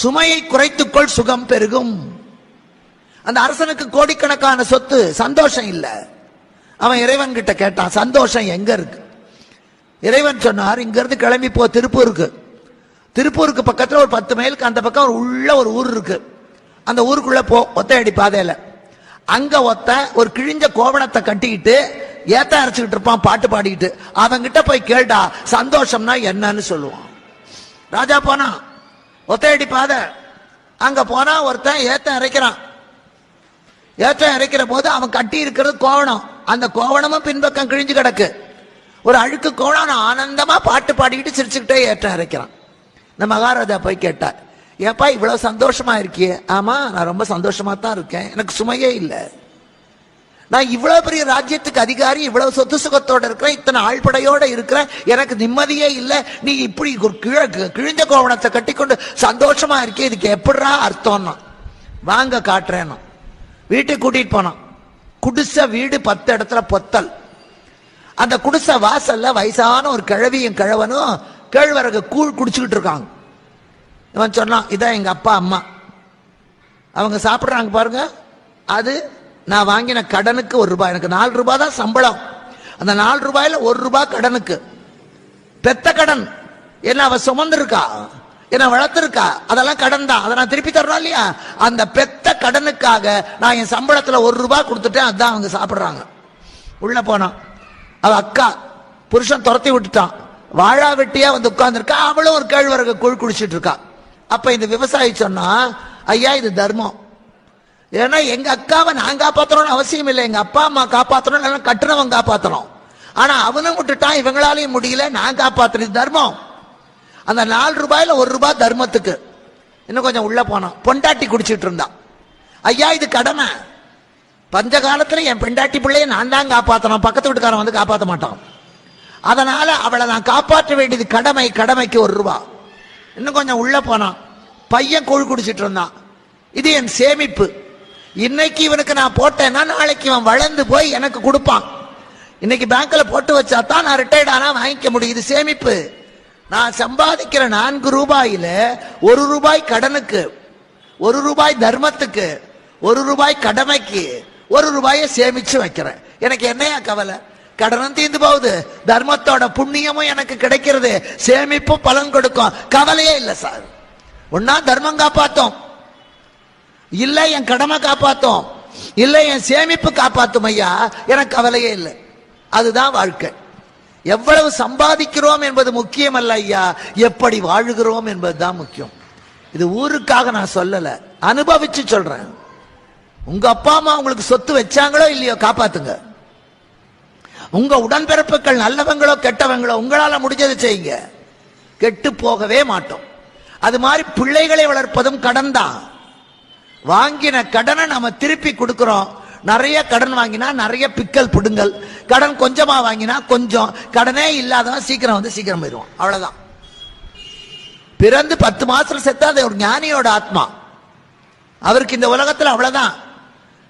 சுமையை குறைத்துக்கொள் சுகம் பெருகும். அந்த அரசனுக்கு கோடிக்கணக்கான சொத்து சந்தோஷம் இல்லை. அவன் இறைவன் கிட்ட கேட்டான் சந்தோஷம் எங்க இருக்கு? இறைவன் சொன்னார் இங்கிருந்து கிளம்பி போ திருப்பூருக்கு. திருப்பூருக்கு பக்கத்தில் ஒரு பத்து மைலுக்கு அந்த பக்கம் ஒரு உள்ள ஒரு ஊர் இருக்கு. அந்த ஊருக்குள்ள போ ஒத்தையடி பாதையில. அங்க ஒத்த ஒரு கிழிஞ்ச கோவணத்தை கட்டிக்கிட்டு ஏத்த அரைச்சுக்கிட்டு இருப்பான் பாட்டு பாடிக்கிட்டு. அவன்கிட்ட போய் கேட்டா சந்தோஷம்னா என்னன்னு சொல்லுவான். ராஜா போனா ஒத்தையடி பாதை. அங்க போனா ஒருத்தன் ஏத்தம் இறைக்கிறான். ஏற்றம் இறைக்கிற போது அவன் கட்டி இருக்கிறது கோவணம். அந்த கோவணமும் பின்பக்கம் கிழிஞ்சு கிடக்கு. ஒரு அழுக்கு கோவணம் அவன் ஆனந்தமா பாட்டு பாடிக்கிட்டு சிரிச்சுக்கிட்டே ஏற்றம் இறைக்கிறான். இந்த மகாராஜா போய் கேட்டார் ஏப்பா இவ்வளவு சந்தோஷமா இருக்கியே? ஆமா நான் ரொம்ப சந்தோஷமா தான் இருக்கேன். எனக்கு சுமையே இல்லை. நான் இவ்வளவு பெரிய ராஜ்யத்துக்கு அதிகாரி இவ்வளவு சொத்து சுகத்தோட இருக்கிறேன் இத்தனை ஆழ்படையோட இருக்கிறேன் எனக்கு நிம்மதியே இல்லை. நீ இப்படி கிழிந்த கிழ கிழிஞ்ச கோவணத்தை கட்டிக்கொண்டு சந்தோஷமா இருக்கே இதுக்கு எப்படா அர்த்தம்னா? வாங்க காட்டுறேன்னா. வீட்டுக்கு கூட்டிட்டு போனான். குடிசை வீடு பத்து இடத்துல பொத்தல். அந்த குடிசை வாசல்ல வயசான ஒரு கிழவியும் கிழவனும் கேழ்வரகு கூழ் குடிச்சுக்கிட்டு இருக்காங்க. இவன் சொன்னான் இதான் எங்க அப்பா அம்மா. அவங்க சாப்பிடுறாங்க பாருங்க. அது நான் வாங்கின கடனுக்கு ஒரு ரூபாய். எனக்கு நாலு ரூபாய் தான் சம்பளம். அந்த நாலு ரூபாயில் ஒரு ரூபாய் கடனுக்கு. பெத்த கடன். என்ன அவ சுமந்திருக்கா? என்ன வளர்த்துருக்கா? அதெல்லாம் கடன் தான். அதை நான் திருப்பி தர்றோம் இல்லையா? அந்த பெத்த கடனுக்காக நான் என் சம்பளத்தில் ஒரு ரூபாய் கொடுத்துட்டேன். அதான் அவங்க சாப்பிட்றாங்க. உள்ளே போனான். அவ அக்கா புருஷன் துரத்தி விட்டுட்டான். வாழா வெட்டியா வந்து உட்கார்ந்துருக்கா. அவளும் ஒரு கேழ்வரகு கூழ் குடிச்சிட்டு இருக்கா. அப்ப இந்த விவசாயி சொன்னா ஐயா இது தர்மம். ஏன்னா எங்க அக்காவை நான் காப்பாத்தணும்னு அவசியம் இல்லை. எங்க அப்பா அம்மா காப்பாத்தணும் இல்லைன்னா கட்டுறவன் காப்பாத்தணும். ஆனா அவனும் விட்டுட்டான் இவங்களாலையும் முடியல நான் காப்பாத்துறது தர்மம். அந்த நாலு ரூபாயில ஒரு ரூபாய் தர்மத்துக்கு. இன்னும் கொஞ்சம் உள்ள போனான். பொண்டாட்டி குடிச்சிட்டு இருந்தான். ஐயா இது கடமை. பஞ்ச காலத்துல என் பெண்டாட்டி பிள்ளைய நான் தான் காப்பாத்தணும். பக்கத்து வீட்டுக்காரன் வந்து காப்பாத்த மாட்டான். அதனால அவளை நான் காப்பாற்ற வேண்டியது கடமை கடமைக்கு ஒரு ரூபா. இன்னும் கொஞ்சம் உள்ள போனான். பையன் கூழ் குடிச்சிட்டு இருந்தான். இது என் சேமிப்பு. இன்னைக்கு இவனுக்கு நான் போட்டேன்னா நாளைக்கு இவன் வளர்ந்து போய் எனக்கு கொடுப்பான். இன்னைக்கு பேங்க்ல போட்டு வச்சா தான் நான் ரிட்டையர்ட் ஆனா வாங்கிக்க முடியுது சேமிப்பு. நான் சம்பாதிக்கிற நான்கு ரூபாயில ஒரு ரூபாய் கடனுக்கு ஒரு ரூபாய் தர்மத்துக்கு ஒரு ரூபாய் கடமைக்கு ஒரு ரூபாயை சேமிச்சு வைக்கிறேன். எனக்கு என்னையா கவலை? கடனும் தீர்ந்து போகுது. தர்மத்தோட புண்ணியமும் எனக்கு கிடைக்கிறது. சேமிப்பும் பலன் கொடுக்கும். கவலையே இல்லை சார். ஒன்னா தர்மம் காப்பாத்தோம். இல்ல என் கடமை காப்பாற்றும் இல்ல என் சேமிப்பு காப்பாத்தும் ஐயா. எனக்கு கவலையே இல்லை. அதுதான் வாழ்க்கை. எவ்வளவு சம்பாதிக்கிறோம் என்பது முக்கியம் அல்ல ஐயா. எப்படி வாழுகிறோம் என்பதுதான் முக்கியம். இது ஊருக்காக நான் சொல்லல. அனுபவிச்சு சொல்றேன். உங்க அப்பா அம்மா உங்களுக்கு சொத்து வச்சாங்களோ இல்லையோ காப்பாத்துங்க. உங்க உடன்பிறப்புகள் நல்லவங்களோ கெட்டவங்களோ உங்களால முடிஞ்சதை செய்யுங்க. கெட்டு போகவே மாட்டோம். அது மாதிரி பிள்ளைகளை வளர்ப்பதும் கடன் தான் வாங்கின கடனை நம்ம திருப்பி கொடுக்குறோம். நிறைய கடன் வாங்கினா நிறைய பிக்கல் பிடுங்கல் கடன் கொஞ்சமா வாங்கினா கொஞ்சம். கடனே இல்லாதவன் சீக்கிரம் வந்து சீக்கிரம் போயிடுவான். அவ்வளவுதான். பிறந்து பத்து மாசத்துல செத்தா அது ஒரு ஞானியோட ஆத்மா. அவருக்கு இந்த உலகத்துல அவ்வளவுதான்.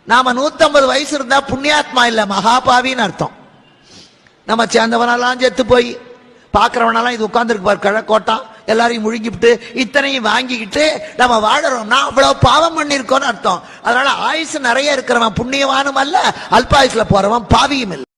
நாம 150 வயசு இருந்தா புண்ணியாத்மா இல்ல மகாபாவின்னு அர்த்தம். நம்ம சேர்ந்தவனெல்லாம் செத்து போய் பார்க்குறவனெல்லாம் இது உட்காந்துருக்கு பார் கிழக்கோட்டான் எல்லாரையும் முழுங்கிவிட்டு இத்தனையும் வாங்கிக்கிட்டு நம்ம வாழறோம்னா அவ்வளவு பாவம் பண்ணியிருக்கோம்னு அர்த்தம். அதனால ஆயுசு நிறைய இருக்கிறவன் புண்ணியவானும் அல்ல அல்பாயுசுல போறவன் பாவியும் இல்லை.